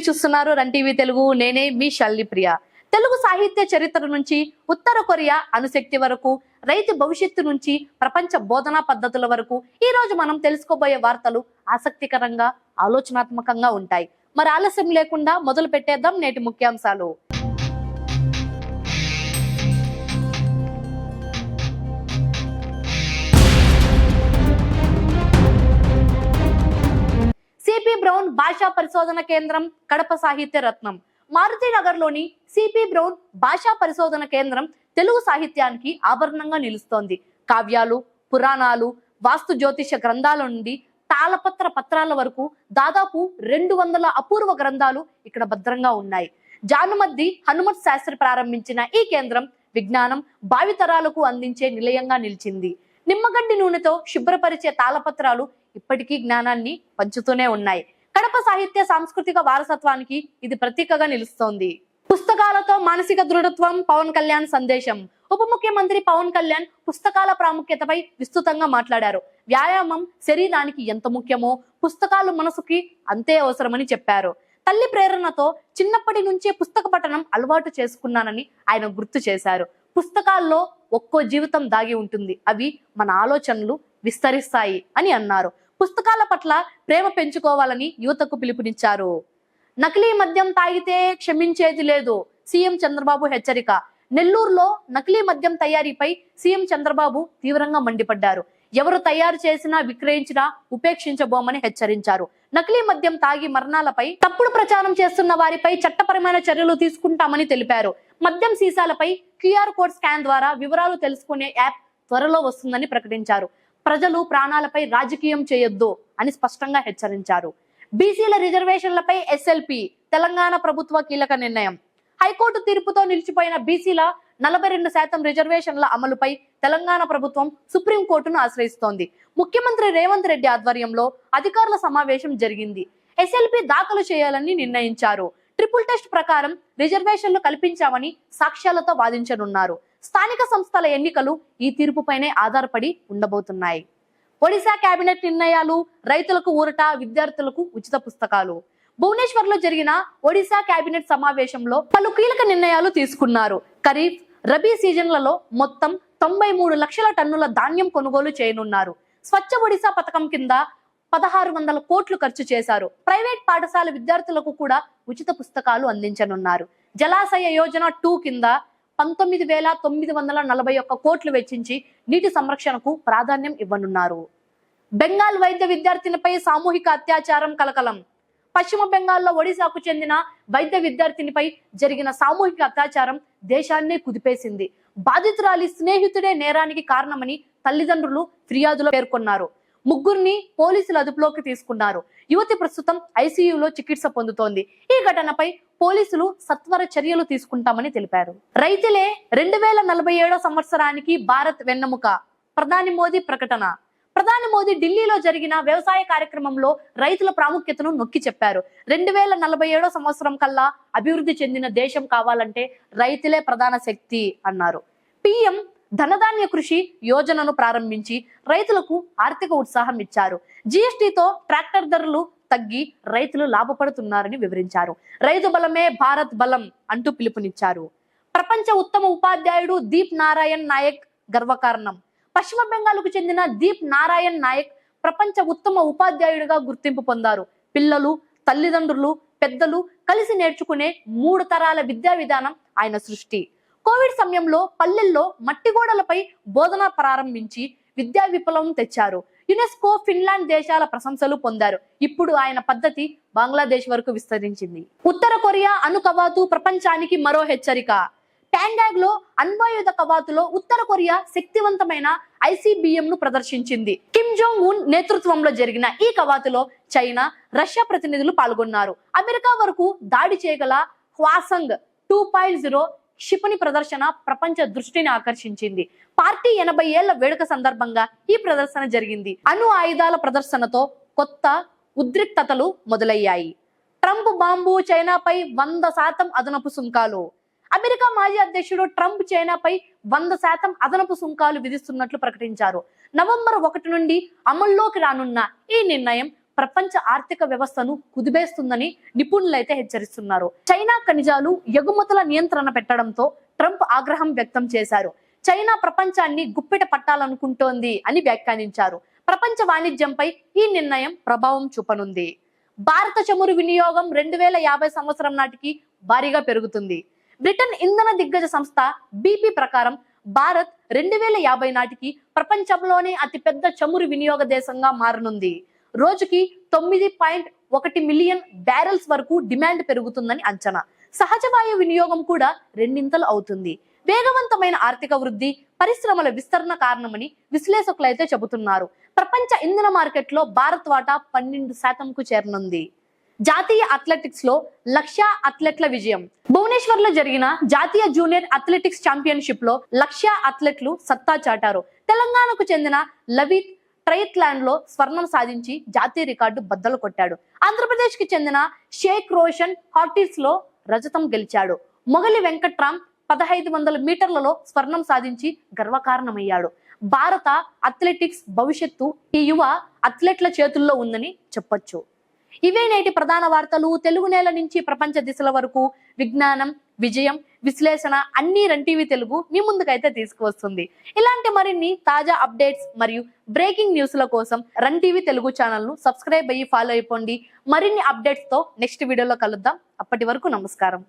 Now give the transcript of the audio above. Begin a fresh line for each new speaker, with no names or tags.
మీరు చూస్తున్నారు run TV Telugu. నేనే మీ షల్లి ప్రియ. తెలుగు సాహిత్య చరిత్ర నుంచి ఉత్తర కొరియా అణుశక్తి వరకు రైతు భవిష్యత్తు నుంచి ప్రపంచ బోధనా పద్ధతుల వరకు ఈ రోజు మనం తెలుసుకోబోయే వార్తలు ఆసక్తికరంగా ఆలోచనాత్మకంగా ఉంటాయి. మరి ఆలస్యం లేకుండా మొదలు పెట్టేద్దాం నేటి ముఖ్యాంశాలు. సిపి బ్రౌన్ భాషా పరిశోధన కేంద్రం కడప సాహిత్య రత్నం. మారుతినగర్లోని సిపి బ్రౌన్ భాషా పరిశోధన కేంద్రం తెలుగు సాహిత్యానికి ఆభరణంగా నిలుస్తోంది. కావ్యాలు పురాణాలు వాస్తు జ్యోతిష గ్రంథాల నుండి తాళపత్ర పత్రాల వరకు దాదాపు రెండు వందల అపూర్వ గ్రంథాలు ఇక్కడ భద్రంగా ఉన్నాయి. జానుమద్ది హనుమత్ శాస్త్రి ప్రారంభించిన ఈ కేంద్రం విజ్ఞానం భావితరాలకు అందించే నిలయంగా నిలిచింది. నిమ్మగడ్డి నూనెతో శుభ్రపరిచే తాళపత్రాలు ఇప్పటికీ జ్ఞానాన్ని పంచుతూనే ఉన్నాయి. కడప సాహిత్య సాంస్కృతిక వారసత్వానికి ఇది ప్రతీకగా నిలుస్తోంది. పుస్తకాలతో మానసిక దృఢత్వం పవన్ కళ్యాణ్ సందేశం. ఉప ముఖ్యమంత్రి పవన్ కళ్యాణ్ పుస్తకాల ప్రాముఖ్యతపై విస్తృతంగా మాట్లాడారు. వ్యాయామం శరీరానికి ఎంత ముఖ్యమో పుస్తకాలు మనసుకి అంతే అవసరమని చెప్పారు. తల్లి ప్రేరణతో చిన్నప్పటి నుంచే పుస్తక పఠనం అలవాటు చేసుకున్నానని ఆయన గుర్తు చేశారు. పుస్తకాల్లో ఒక్కో జీవితం దాగి ఉంటుంది. అవి మన ఆలోచనలు విస్తరిస్తాయి అని అన్నారు. పుస్తకాల పట్ల ప్రేమ పెంచుకోవాలని యువతకు పిలుపునిచ్చారు. నకిలీ మద్యం తాగితే క్షమించేది లేదు సీఎం చంద్రబాబు హెచ్చరిక. నెల్లూరులో నకిలీ మద్యం తయారీపై సీఎం చంద్రబాబు తీవ్రంగా మండిపడ్డారు. ఎవరు తయారు చేసినా విక్రయించినా ఉపేక్షించబోమని హెచ్చరించారు. నకిలీ మద్యం తాగి మరణాలపై తప్పుడు ప్రచారం చేస్తున్న వారిపై చట్టపరమైన చర్యలు తీసుకుంటామని తెలిపారు. మద్యం సీసాలపై క్యూఆర్ కోడ్ స్కాన్ ద్వారా వివరాలు తెలుసుకునే యాప్ త్వరలో వస్తుందని ప్రకటించారు. ప్రజలు ప్రాణాలపై రాజకీయం చేయొద్దు అని స్పష్టంగా హెచ్చరించారు. బీసీల రిజర్వేషన్లపై ఎస్ఎల్పి తెలంగాణ ప్రభుత్వ కీలక నిర్ణయం. హైకోర్టు తీర్పుతో నిలిచిపోయిన బీసీల నలభై రెండు శాతం రిజర్వేషన్ల అమలుపై తెలంగాణ ప్రభుత్వం సుప్రీంకోర్టును ఆశ్రయిస్తోంది. ముఖ్యమంత్రి రేవంత్ రెడ్డి ఆధ్వర్యంలో అధికారుల సమావేశం జరిగింది. ఎస్ఎల్పి దాఖలు చేయాలని నిర్ణయించారు. ట్రిపుల్ టెస్ట్ ప్రకారం రిజర్వేషన్లు కల్పించామని సాక్ష్యాలతో వాదించనున్నారు. స్థానిక సంస్థల ఎన్నికలు ఈ తీర్పుపైనే ఆధారపడి ఉండబోతున్నాయి. ఒడిశా కేబినెట్ నిర్ణయాలు రైతులకు ఊరట విద్యార్థులకు ఉచిత పుస్తకాలు. భువనేశ్వర్లో జరిగిన ఒడిశా కేబినెట్ సమావేశంలో పలు కీలక నిర్ణయాలు తీసుకున్నారు. ఖరీఫ్ రబీ సీజన్లలో మొత్తం తొంభై మూడు లక్షల టన్నుల ధాన్యం కొనుగోలు చేయనున్నారు. స్వచ్ఛ ఒడిశా పథకం కింద పదహారు వందల కోట్లు ఖర్చు చేశారు. ప్రైవేట్ పాఠశాల విద్యార్థులకు కూడా ఉచిత పుస్తకాలు అందించనున్నారు. జలాశయ యోజన టూ కింద పంతొమ్మిది వేల తొమ్మిది వందల నలభై ఒక్క కోట్లు వెచ్చించి నీటి సంరక్షణకు ప్రాధాన్యం ఇవ్వనున్నారు. బెంగాల్ వైద్య విద్యార్థినిపై సామూహిక అత్యాచారం కలకలం. పశ్చిమ బెంగాల్లో ఒడిశాకు చెందిన వైద్య విద్యార్థినిపై జరిగిన సామూహిక అత్యాచారం దేశాన్నే కుదిపేసింది. బాధితురాలి స్నేహితుడే నేరానికి కారణమని తల్లిదండ్రులు ఫిర్యాదులో పేర్కొన్నారు. ముగ్గురిని పోలీసులు అదుపులోకి తీసుకున్నారు. యువతి ప్రస్తుతం ఐసీయూలో చికిత్స పొందుతోంది. ఈ ఘటనపై పోలీసులు సత్వర చర్యలు తీసుకుంటామని తెలిపారు. రైతులే రెండు వేల నలభై ఏడో సంవత్సరానికి భారత్ వెన్నెముక. ప్రధాని మోదీ ప్రకటన. ప్రధాని మోదీ ఢిల్లీలో జరిగిన వ్యవసాయ కార్యక్రమంలో రైతుల ప్రాముఖ్యతను నొక్కి చెప్పారు. రెండు వేల నలభై ఏడో సంవత్సరం కల్లా అభివృద్ధి చెందిన దేశం కావాలంటే రైతులే ప్రధాన శక్తి అన్నారు. పిఎం ధనధాన్య కృషి యోజనను ప్రారంభించి రైతులకు ఆర్థిక ఉత్సాహం ఇచ్చారు. జీఎస్టీతో ట్రాక్టర్ ధరలు తగ్గి రైతులు లాభపడుతున్నారని వివరించారు. రైతు బలమే భారత్ బలం అంటూ పిలుపునిచ్చారు. ప్రపంచ ఉత్తమ ఉపాధ్యాయుడు దీప్ నారాయణ్ నాయక్ గర్వకారణం పశ్చిమ బెంగాల్కు చెందిన దీప్ నారాయణ్ నాయక్ ప్రపంచ ఉత్తమ ఉపాధ్యాయుడిగా గుర్తింపు పొందారు. పిల్లలు తల్లిదండ్రులు పెద్దలు కలిసి నేర్చుకునే మూడు తరాల విద్యా విధానం ఆయన సృష్టి. కోవిడ్ సమయంలో పల్లెల్లో మట్టి గోడలపై బోధన ప్రారంభించి విద్యా విప్లవం తెచ్చారు. యునెస్కో ఫిన్లాండ్ దేశాల ప్రశంసలు పొందారు. ఇప్పుడు ఆయన పద్ధతి బంగ్లాదేశ్ వరకు విస్తరించింది. ఉత్తర కొరియా అణు కవాతు ప్రపంచానికి మరో హెచ్చరిక. ప్యాంగాగ్లో అణ్వాయుధ కవాతులో ఉత్తర కొరియా శక్తివంతమైన ఐసీబీఎం ను ప్రదర్శించింది. కిమ్ జోంగ్ ఉన్ నేతృత్వంలో జరిగిన ఈ కవాతులో చైనా రష్యా ప్రతినిధులు పాల్గొన్నారు. అమెరికా వరకు దాడి చేయగల హ్వాసంగ్ టూ పాయింట్ జీరో క్షిపణి ప్రదర్శన ప్రపంచ దృష్టిని ఆకర్షించింది. పార్టీ ఎనభై ఏళ్ళ వేడుక సందర్భంగా ఈ ప్రదర్శన జరిగింది. అణు ఆయుధాల ప్రదర్శనతో కొత్త ఉద్రిక్తతలు మొదలయ్యాయి. ట్రంప్ బాంబు చైనాపై వంద శాతం అదనపు సుంకాలు. అమెరికా మాజీ అధ్యక్షుడు ట్రంప్ చైనాపై వంద శాతం అదనపు సుంకాలు విధిస్తున్నట్లు ప్రకటించారు. నవంబర్ ఒకటి నుండి అమల్లోకి రానున్న ఈ నిర్ణయం ప్రపంచ ఆర్థిక వ్యవస్థను కుదిబేస్తుందని నిపుణులైతే హెచ్చరిస్తున్నారు. చైనా ఖనిజాలు ఎగుమతుల నియంత్రణ పెట్టడంతో ట్రంప్ ఆగ్రహం వ్యక్తం చేశారు. చైనా ప్రపంచాన్ని గుప్పిట పట్టాలనుకుంటోంది అని వ్యాఖ్యానించారు. ప్రపంచ వాణిజ్యంపై ఈ నిర్ణయం ప్రభావం చూపనుంది. భారత చమురు వినియోగం రెండు వేల యాభై సంవత్సరం నాటికి భారీగా పెరుగుతుంది. బ్రిటన్ ఇంధన దిగ్గజ సంస్థ బీపీ ప్రకారం భారత్ రెండు వేల యాభై నాటికి ప్రపంచంలోనే అతిపెద్ద చమురు వినియోగ దేశంగా మారనుంది. రోజుకి తొమ్మిది పాయింట్ ఒకటి మిలియన్ బ్యారెల్స్ వరకు డిమాండ్ పెరుగుతుందని అంచనా. సహజ వాయు వినియోగం కూడా రెండింతలు అవుతుంది. వేగవంతమైన ఆర్థిక వృద్ధి పరిశ్రమల విస్తరణ కారణమని విశ్లేషకులైతే చెబుతున్నారు. ప్రపంచ ఇంధన మార్కెట్లో భారత్ వాటా పన్నెండు శాతంకు చేరనుంది. జాతీయ అథ్లెటిక్స్లో లక్ష అథ్లెట్ల విజయం. భువనేశ్వర్లో జరిగిన జాతీయ జూనియర్ అథ్లెటిక్స్ ఛాంపియన్షిప్లో లక్ష అథ్లెట్లు సత్తా చాటారు. తెలంగాణకు చెందిన లవిత్ ట్రయత్లాండ్లో స్వర్ణం సాధించి జాతీయ రికార్డు బద్దలు కొట్టాడు. ఆంధ్రప్రదేశ్కి చెందిన షేక్ రోషన్ హార్టిస్లో రజతం గెలిచాడు. మొగలి వెంకట్రామ్ పదహైదు వందల మీటర్లలో స్వర్ణం సాధించి గర్వకారణమయ్యాడు. భారత అథ్లెటిక్స్ భవిష్యత్తు ఈ యువ అథ్లెట్ల చేతుల్లో ఉందని చెప్పొచ్చు. ఇవే నేటి ప్రధాన వార్తలు. తెలుగు నేల నుంచి ప్రపంచ దిశల వరకు విజ్ఞానం విజయం విశ్లేషణ అన్ని రన్ టీవీ తెలుగు మీ ముందుకైతే తీసుకువస్తుంది. ఇలాంటి మరిన్ని తాజా అప్డేట్స్ మరియు బ్రేకింగ్ న్యూస్ల కోసం రన్ టీవీ తెలుగు ఛానల్ను సబ్స్క్రైబ్ అయ్యి ఫాలో అయిపోండి. మరిన్ని అప్డేట్స్తో నెక్స్ట్ వీడియోలో కలుద్దాం. అప్పటి వరకు నమస్కారం.